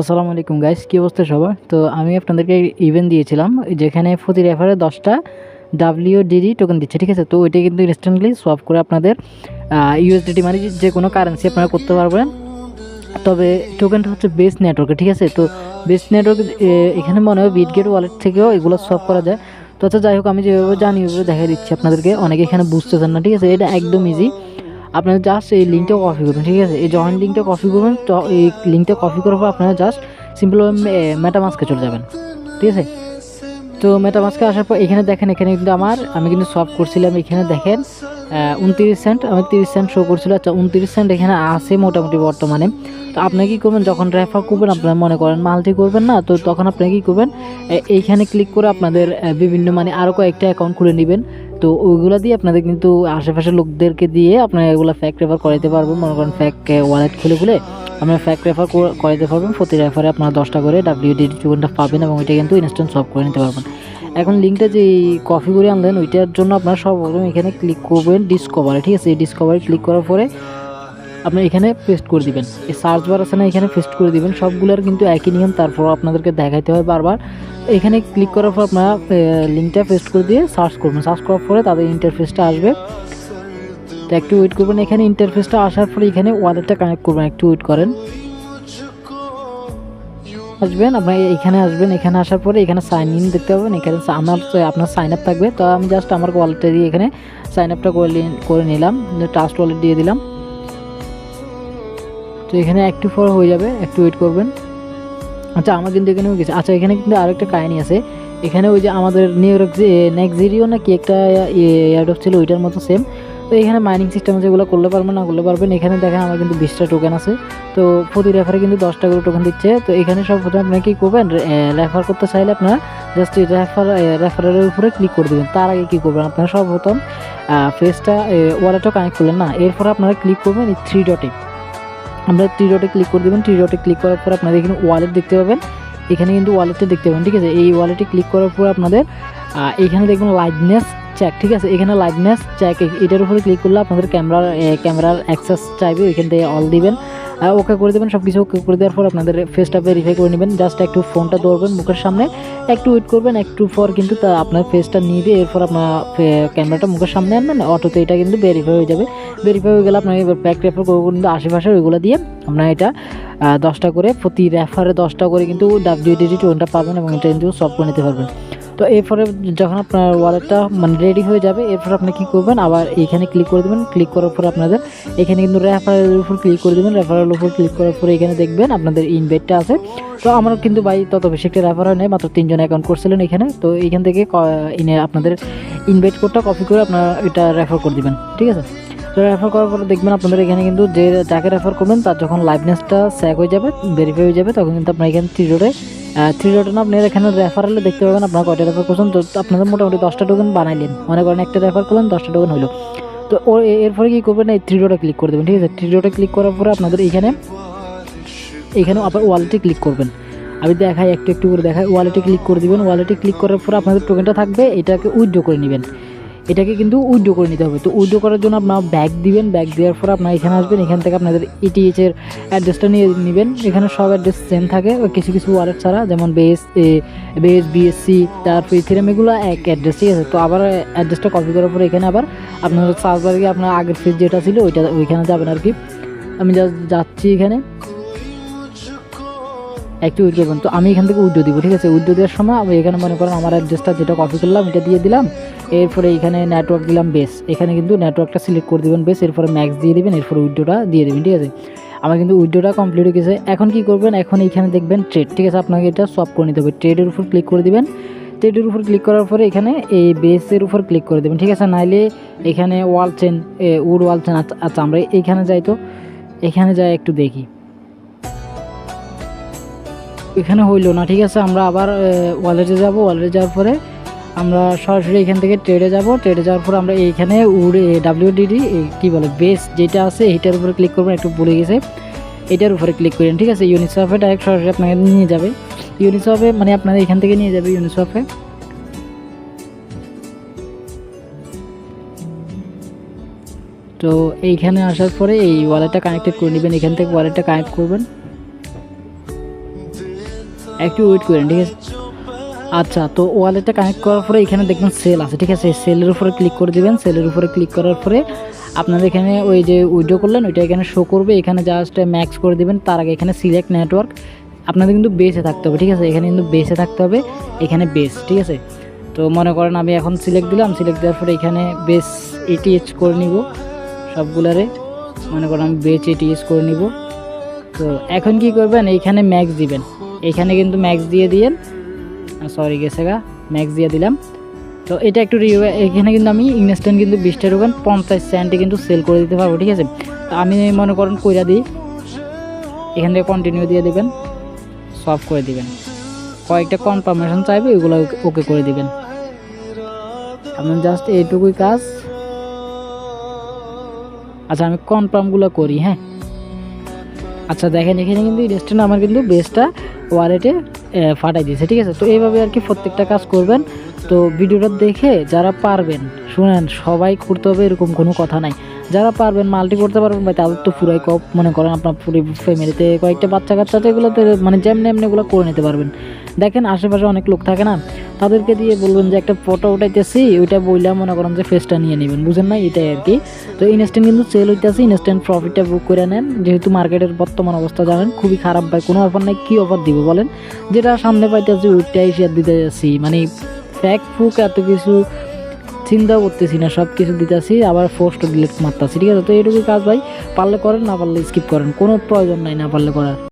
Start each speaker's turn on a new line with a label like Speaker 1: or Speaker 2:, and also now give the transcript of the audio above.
Speaker 1: আসসালামু আলাইকুম গাইস কী অবস্থা সবার? তো আমি আপনাদেরকে ইভেন্ট দিয়েছিলাম, যেখানে প্রতি রেফারে দশটা ডাব্লিউ ডিডি টোকেন দিচ্ছে, ঠিক আছে? তো ওইটা কিন্তু ইনস্ট্যান্টলি সোয়াপ করে আপনাদের ইউএসডিটি মানে যে কোনো কারেন্সি আপনারা করতে পারবেন। তবে টোকেনটা হচ্ছে বেস নেটওয়ার্কে ঠিক আছে? তো বেস নেটওয়ার্ক এখানে মনে হয় বিটগেট ওয়ালেট থেকেও এগুলো সোয়াপ করা যায়। তো আচ্ছা যাই হোক, আমি যেভাবে জানি ওইভাবে দেখা দিচ্ছি আপনাদেরকে। অনেকে এখানে বুঝতেছেন না, ঠিক আছে? এটা একদম ইজি আপনারা জাস্ট এই লিঙ্কটা কপি করবেন, ঠিক আছে? এই জয়েন লিঙ্কটা কপি করবেন, তো এই লিঙ্কটা কপি করার পর আপনারা জাস্ট সিম্পল মেটামাস্কে চলে যাবেন, ঠিক আছে? তো মেটামাস্কে আসার পর এখানে দেখেন, এখানে কিন্তু আমার, আমি কিন্তু সলভ করছিলাম, এখানে দেখেন উনত্রিশ সেন্ট আমি তিরিশ সেন্ট শো করছিল। আচ্ছা উনত্রিশ সেন্ট এখানে আছে মোটামুটি বর্তমানে। তো আপনি কী করবেন? যখন রেফার করবেন, আপনারা মনে করেন মাল্টি করবেন না, তো তখন আপনি কী করবেন? এইখানে ক্লিক করে আপনাদের বিভিন্ন মানে আরও কয়েকটা অ্যাকাউন্ট খুলে নেবেন। তো ওইগুলো দিয়ে আপনাদের কিন্তু আশেপাশের লোকদেরকে দিয়ে আপনারা এগুলো ফ্যাক রেফার করাইতে পারবেন। মনে করেন ফ্যাক ওয়ালেট খুলে খুলে আপনারা ফ্যাক রেফার করাইতে পারবেন। প্রতি রেফারে আপনারা দশটা করে ডাব্লিউডি টোকেনটা পাবেন এবং ওইটা কিন্তু ইনস্ট্যান্ট সলভ করে নিতে পারবেন। এখন লিঙ্কটা যে কপি করে আনলেন, ওইটার জন্য আপনারা সর্বপ্রথম এখানে ক্লিক করবেন ডিসকভারে ঠিক আছে? এই ডিসকভারে ক্লিক করার পরে আপনি এখানে পেস্ট করে দিবেন। এই সার্চ বার আছে না, এখানে পেস্ট করে দিবেন। সবগুলোর কিন্তু একই নিয়ম, তারপর আপনাদেরকে দেখাইতে হয় বারবার। এখানে ক্লিক করার পর আপনারা লিঙ্কটা পেস্ট করে দিয়ে সার্চ করবেন। সার্চ করার পরে তাদের ইন্টারফেসটা আসবে। তো একটু ওয়েট করবেন। এখানে ইন্টারফেসটা আসার পরে এখানে ওয়ালেটটা কানেক্ট করবেন। একটু ওয়েট করেন। আসবেন আপনার এখানে আসবেন, এখানে আসার পরে এখানে সাইন ইন দেখতে পাবেন। এখানে আমার আপনার সাইন আপ থাকবে। তো আমি জাস্ট আমার ওয়ালেটটা দিয়ে এখানে সাইন আপটা করে করে নিলাম ট্রাস্ট ওয়ালেট দিয়ে দিলাম। তো এখানে একটু পর হয়ে যাবে, একটু ওয়েট করবেন। আচ্ছা আমার কিন্তু এখানেও গেছে। আচ্ছা এখানে কিন্তু আরেকটা কাহিনি আছে। এখানে ওই যে আমাদের নিউ ইয়র্ক নেক্সিরিও না কি একটা এয়ারডপ ছিল, ওইটার মতো সেম তো এখানে মাইনিং সিস্টেম যেগুলো করলে পারবেন না করলে পারবেন এখানে দেখেন আমার কিন্তু বিশটা টোকেন আছে। তো প্রতি রেফারে কিন্তু দশটা করে টোকেন দিচ্ছে। তো এখানে সব প্রথমে আপনারা কী করবেন? রেফার করতে চাইলে আপনারা জাস্ট রেফার রেফারের উপরে ক্লিক করে দেবেন। তার আগে কী করবেন? আপনারা সর্বপ্রথম ফেসটা ওয়ালেটও কানেক্ট করলেন, না? এরপর আপনারা ক্লিক করবেন এই থ্রি ডটে আমরা থ্রি ডটে ক্লিক করে দেবেন। থ্রি ডটে ক্লিক করার পর আপনাদের এখানে ওয়ালেট দেখতে পাবেন। এখানে কিন্তু ওয়ালেটটা দেখতে পাবেন, ঠিক আছে? এই ওয়ালেটে ক্লিক করার পর আপনাদের এখানে দেখবেন লাইভনেস চেক ঠিক আছে? এখানে লাইভনেস চেক এটার উপরে ক্লিক করলে আপনাদের ক্যামেরার ক্যামেরার অ্যাক্সেস চাইবে ওইখান থেকে অল দিবেন। ওকে করে দেবেন সব কিছু ওকে করে দেওয়ার পর আপনাদের ফেসটা ভেরিফাই করে নেবেন। জাস্ট একটু ফোনটা ধরবেন মুখের সামনে, একটু ওয়েট করবেন, একটু পর কিন্তু তা আপনার ফেসটা নিবে, এরপর আপনার ক্যামেরাটা মুখের সামনে আনবেন, অটোতে এটা কিন্তু ভেরিফাই হয়ে যাবে। ভেরিফাই হয়ে গেলে আপনার এবার প্যাক রেফার করব কিন্তু আশেপাশে ওইগুলো দিয়ে আপনার এটা দশটা করে, প্রতি রেফারে দশটা করে কিন্তু ডাব্লিউডিটি টোনটা পাবেন এবং এটা কিন্তু সলভ করে নিতে পারবেন। তো এরপরে যখন আপনার ওয়ালেটটা মানে রেডি হয়ে যাবে, এরপর আপনি কী করবেন? আবার এইখানে ক্লিক করে দেবেন। ক্লিক করার পর আপনাদের এখানে কিন্তু রেফারের উপর ক্লিক করে দেবেন। রেফারের উপর ক্লিক করার পরে এখানে দেখবেন আপনাদের ইনভেটটা আছে। তো আমার কিন্তু ভাই তত বেশি একটা রেফার হয় নাই, মাত্র তিনজন অ্যাকাউন্ট করছিলেন এখানে। তো এখান থেকে ইনে আপনাদের ইনভাইট কোডটা কপি করে আপনারা এটা রেফার করে দিবেন। ঠিক আছে? তো রেফার করার পরে দেখবেন আপনাদের এখানে কিন্তু যে, যাকে রেফার করবেন, তার যখন লাইভনেসটা স্যাক হয়ে যাবে ভেরিফাই হয়ে যাবে, তখন কিন্তু আপনার এখানে থ্রি ডোরে থ্রি ডটে না আপনার এখানে রেফারেলে দেখতে পাবেন আপনার কয়টা রেফার করছেন। তো আপনাদের মোটামুটি দশটা টোকেন বানাইলেন। মনে করেন একটা রেফার করলেন, দশটা টোকেন হলো তো ও এরপরে কী করবেন এই থ্রি ডটে ক্লিক করে দেবেন, ঠিক আছে? থ্রি ডটে ক্লিক করার পরে আপনাদের এখানে এখানে আপনার ওয়ালেটে ক্লিক করবেন। আমি দেখাই, একটু একটু করে দেখাই ওয়ালেটে ক্লিক করে দিবেন। ওয়ালেটে ক্লিক করার পরে আপনাদের টোকেনটা থাকবে, এটাকে উইথড্র করে নেবেন। এটাকে কিন্তু উইথড্র করে নিতে হবে। তো উইথড্র করার জন্য আপনার ব্যাগ দিবেন। ব্যাগ দেওয়ার পর আপনার এখানে আসবেন। এখান থেকে আপনাদের ইটিএইচ এর অ্যাড্রেসটা নিয়ে নেবেন। এখানে সব অ্যাড্রেস সেম থাকে। কিছু কিছু ওয়ালেট ছাড়া, যেমন বেএস বেস বেস বিএসসি তারপর ইথিরাম এগুলো এক অ্যাড্রেস ঠিক আছে? তো আবার অ্যাড্রেসটা কপি করার পরে এখানে আবার আপনার সার্চ আপনার আগের ফেজ যেটা ছিল, ওইটা ওইখানে যাবেন আর কি। আমি জাস্ট যাচ্ছি এখানে। একটু উইথ করবেন। তো আমি এখান থেকে উইথড্র দিব, ঠিক আছে? উইথড্র দেওয়ার সময় এখানে মনে করেন আমার অ্যাড্রেসটা যেটা কপি করলাম, এটা দিয়ে দিলাম। এরপরে এখানে নেটওয়ার্ক দিলাম বেস এখানে কিন্তু নেটওয়ার্কটা সিলেক্ট করে দিবেন বেস এরপরে ম্যাক্স দিয়ে দিবেন, এরপরে উইডোটা দিয়ে দেবেন, ঠিক আছে? আমার কিন্তু উইডোটা কমপ্লিট হয়ে গেছে। এখন কি করবেন? এখন এইখানে দেখবেন ট্রেড ঠিক আছে? আপনাকে এটা সব করে নিতে হবে। ট্রেডের উপর ক্লিক করে দিবেন। ট্রেডের উপর ক্লিক করার পরে এখানে এই বেসের উপর ক্লিক করে দেবেন, ঠিক আছে? নাইলে এখানে wall chain wood wall chain আচ্ছা আমরা এইখানে যাই তো। এখানে যাই একটু দেখি। এখানে হইল না, ঠিক আছে? আমরা আবার ওয়ালেটে যাব। ওয়ালেটে যাওয়ার পরে আমরা সরাসরি এখান থেকে ট্রেডে যাব। ট্রেডে যাওয়ার পর আমরা এইখানে উড়ে ডাব্লিউডিডি কী বলে বেস যেটা আছে এটার উপরে ক্লিক করবেন, একটু ভুলে গেছে। এটার উপরে ক্লিক করেন, ঠিক আছে? ইউনিসফে ডাইরেক্ট সরাসরি আপনাকে নিয়ে যাবে। ইউনিসফে মানে আপনাদের এখান থেকে নিয়ে যাবে ইউনিসফে তো এইখানে আসার পরে এই ওয়ালেটটা কানেক্টেড করে নেবেন, এখান থেকে ওয়ালেটটা কানেক্ট করবেন। একটু ওয়েট করেন, ঠিক আছে? আচ্ছা তো ওয়ালেটটা কানেক্ট করার পরে এখানে দেখবেন সেল আছে, ঠিক আছে? সেলের উপরে ক্লিক করে দিবেন সেলের উপরে ক্লিক করার পরে আপনার এখানে ওই যে উইডো করলেন, ওইটা এখানে শো করবে, এখানে জাস্ট ম্যাক্স করে দিবেন, তার আগে এখানে সিলেক্ট নেটওয়ার্ক আপনাদের কিন্তু বেসে থাকতে হবে, ঠিক আছে? এখানে কিন্তু বেসে থাকতে হবে, এখানে বেস ঠিক আছে? তো মনে করেন আমি এখন সিলেক্ট দিলাম সিলেক্ট দেওয়ার পরে এখানে বেস এটিএইচ করে নিব, সবগুলারে। মনে করেন আমি বেচ এটিএইচ করে নিব। তো এখন কি করবেন? এইখানে ম্যাক্স দিবেন। এখানে কিন্তু ম্যাক্স দিয়ে দিয়েন সরি গেছে গা ম্যাক্স দিয়ে দিলাম। তো এটা একটু রি- এখানে কিন্তু আমি ইনস্ট্যান্ট কিন্তু বিশটা টোকেন পঞ্চাশ সেন্টে কিন্তু সেল করে দিতে পারব, ঠিক আছে? তো আমি মনে করেন কইরা দিই, এখান থেকে কন্টিনিউ দিয়ে দেবেন সফট করে দিবেন। কয়েকটা কনফার্মেশন চাইবে এগুলো ওকে করে দিবেন। আপনার জাস্ট এইটুকুই কাজ। আচ্ছা আমি কনফার্মগুলো করি হ্যাঁ? আচ্ছা দেখেন, এখানে কিন্তু রেস্টুরেন্ট আমার কিন্তু বেসটা ওয়ালেটে ফাটাই দিয়েছে ঠিক আছে? তো এইভাবে আর কি প্রত্যেকটা কাজ করবেন। তো ভিডিওটা দেখে যারা পারবেন, শুনেন, সবাই করতে হবে এরকম কোনো কথা নাই। যারা পারবেন, মাল্টি করতে পারবেন, ভাই, তাদের তো পুরাই কপ। মনে করেন আপনার পুরো ফ্যামিলিতে কয়েকটা বাচ্চা কাচ্চা আছে এগুলোতে মানে যেমনি এমনি এগুলো করে নিতে পারবেন। দেখেন, আশেপাশে অনেক লোক থাকে না? তাদেরকে দিয়ে বলবেন যে, একটা ফটো উঠাইতেছি, ওইটা বইলা মনে করেন যে ফেসটা নিয়ে নেবেন। বুঝেন না এটাই আর কি। তো ইনস্ট্যান্ট কিন্তু সেল হইতেছে ইনস্ট্যান্ট প্রফিটটা বুক করে নেন। যেহেতু মার্কেটের বর্তমান অবস্থা জানেন, খুবই খারাপ, ভাই, কোনো অফার নাই, কী অফার দিব বলেন? যেটা সামনে পাইতেছি, ওইটাই শেয়ার দিতে যাচ্ছি মানে ফ্যাক ফুক, এত কিছু চিন্তা করতেছি না সব কিছু দিতেছি, আবার ফোর্সটা ডিলিট মারতেছি, ঠিক আছে? তো এইটুকু কাজ ভাই, পারলে করেন, না পারলে স্কিপ করেন, কোনো প্রয়োজন নাই না পারলে করার।